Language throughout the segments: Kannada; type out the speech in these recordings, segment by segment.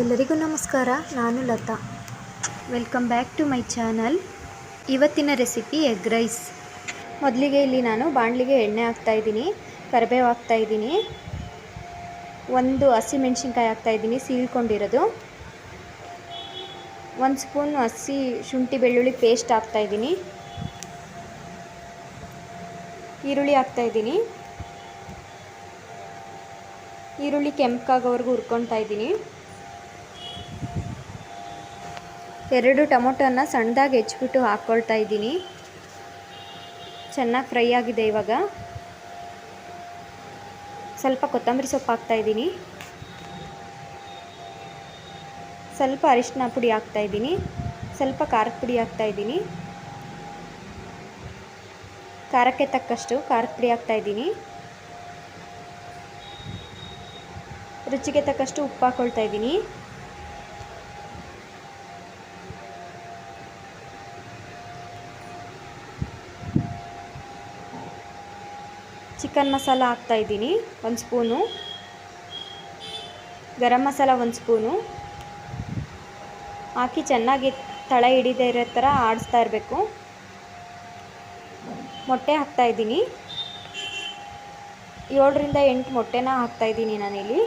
ಎಲ್ಲರಿಗೂ ನಮಸ್ಕಾರ, ನಾನು Lata. Welcome back to my channel ಇವತ್ತಿನ ರೆಸಿಪಿ ಎಗ್ ರೈಸ್ ಮೊದಲಿಗೆ ಇಲ್ಲಿ ನಾನು ಬಾಣಲಿಗೆ ಎಣ್ಣೆ ಹಾಕ್ತಾಯಿದ್ದೀನಿ ಕರಿಬೇವು ಹಾಕ್ತಾಯಿದ್ದೀನಿ ಒಂದು ಹಸಿಮೆಣ್ಸಿನ್ಕಾಯಿ ಹಾಕ್ತಾಯಿದ್ದೀನಿ ಸೀಳ್ಕೊಂಡಿರೋದು. ಒಂದು ಸ್ಪೂನ್ ಹಸಿ ಶುಂಠಿ ಬೆಳ್ಳುಳ್ಳಿ ಪೇಸ್ಟ್ ಹಾಕ್ತಾಯಿದ್ದೀನಿ ಈರುಳ್ಳಿ ಹಾಕ್ತಾಯಿದ್ದೀನಿ ಈರುಳ್ಳಿ ಕೆಂಪಗಾಗೋವರೆಗೂ ಹುರ್ಕೊತಾ ಇದ್ದೀನಿ. ಎರಡು ಟೊಮೊಟೊನ ಸಣ್ಣದಾಗಿ ಹೆಚ್ಚಿಬಿಟ್ಟು ಹಾಕ್ಕೊಳ್ತಾ ಇದ್ದೀನಿ. ಚೆನ್ನಾಗಿ ಫ್ರೈ ಆಗಿದೆ ಇವಾಗ. ಸ್ವಲ್ಪ ಕೊತ್ತಂಬರಿ ಸೊಪ್ಪು ಹಾಕ್ತಾಯಿದ್ದೀನಿ ಸ್ವಲ್ಪ ಅರಿಶಿನ ಪುಡಿ ಹಾಕ್ತಾಯಿದ್ದೀನಿ ಸ್ವಲ್ಪ ಖಾರದ ಪುಡಿ ಹಾಕ್ತಾಯಿದ್ದೀನಿ ಖಾರಕ್ಕೆ ತಕ್ಕಷ್ಟು ಖಾರದ ಪುಡಿ ಹಾಕ್ತಾಯಿದ್ದೀನಿ ರುಚಿಗೆ ತಕ್ಕಷ್ಟು ಉಪ್ಪು ಹಾಕ್ಕೊಳ್ತಾ ಇದ್ದೀನಿ. ಚಿಕನ್ ಮಸಾಲ ಹಾಕ್ತಾಯಿದ್ದೀನಿ ಒಂದು ಸ್ಪೂನು. ಗರಂ ಮಸಾಲ ಒಂದು ಸ್ಪೂನು. ಹಾಕಿ ಚೆನ್ನಾಗಿ ತಳ ಹಿಡಿದೇ ಇರೋ ಥರ ಆಡಿಸ್ತಾ ಇರಬೇಕು. ಮೊಟ್ಟೆ ಹಾಕ್ತಾಯಿದ್ದೀನಿ ಏಳರಿಂದ ಎಂಟು ಮೊಟ್ಟೆನ ಹಾಕ್ತಾಯಿದ್ದೀನಿ ನಾನಿಲ್ಲಿ.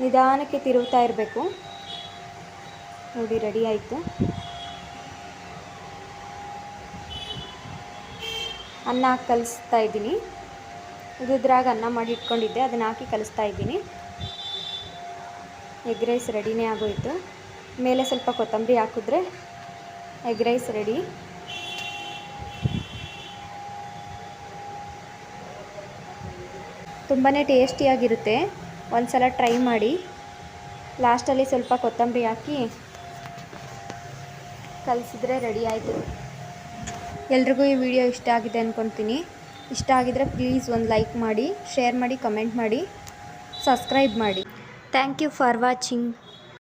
ನಿಧಾನಕ್ಕೆ ತಿರುಗ್ತಾ ಇರಬೇಕು. ನೋಡಿ ರೆಡಿ ಆಯಿತು. ಅನ್ನ ಹಾಕಿ ಕಲಿಸ್ತಾ ಇದ್ದೀನಿ. ಉದುದ್ರಾಗ ಅನ್ನ ಮಾಡಿ ಇಟ್ಕೊಂಡಿದ್ದೆ, ಅದನ್ನು ಹಾಕಿ ಕಲಿಸ್ತಾ ಇದ್ದೀನಿ. ಎಗ್ ರೈಸ್ ರೆಡಿನೇ ಆಗೋಯಿತು. ಮೇಲೆ ಸ್ವಲ್ಪ ಕೊತ್ತಂಬರಿ ಹಾಕಿದ್ರೆ ಎಗ್ ರೈಸ್ ರೆಡಿ ತುಂಬಾ ಟೇಸ್ಟಿಯಾಗಿರುತ್ತೆ ಒಂದು ಸಲ ಟ್ರೈ ಮಾಡಿ ಲಾಸ್ಟಲ್ಲಿ ಸ್ವಲ್ಪ ಕೊತ್ತಂಬರಿ ಹಾಕಿ ಕಲಿಸಿದ್ರೆ ರೆಡಿ ಆಯಿತು. ಎಲ್ರಿಗೂ ಈ ವಿಡಿಯೋ ಇಷ್ಟ ಆಗಿದೆ ಅಂದ್ಕೊತೀನಿ ಇಷ್ಟ ಆಗಿದ್ರೆ ಪ್ಲೀಸ್ ಒಂದು ಲೈಕ್ ಮಾಡಿ ಶೇರ್ ಮಾಡಿ ಕಮೆಂಟ್ ಮಾಡಿ ಸಬ್ಸ್ಕ್ರೈಬ್ ಮಾಡಿ. Thank you for watching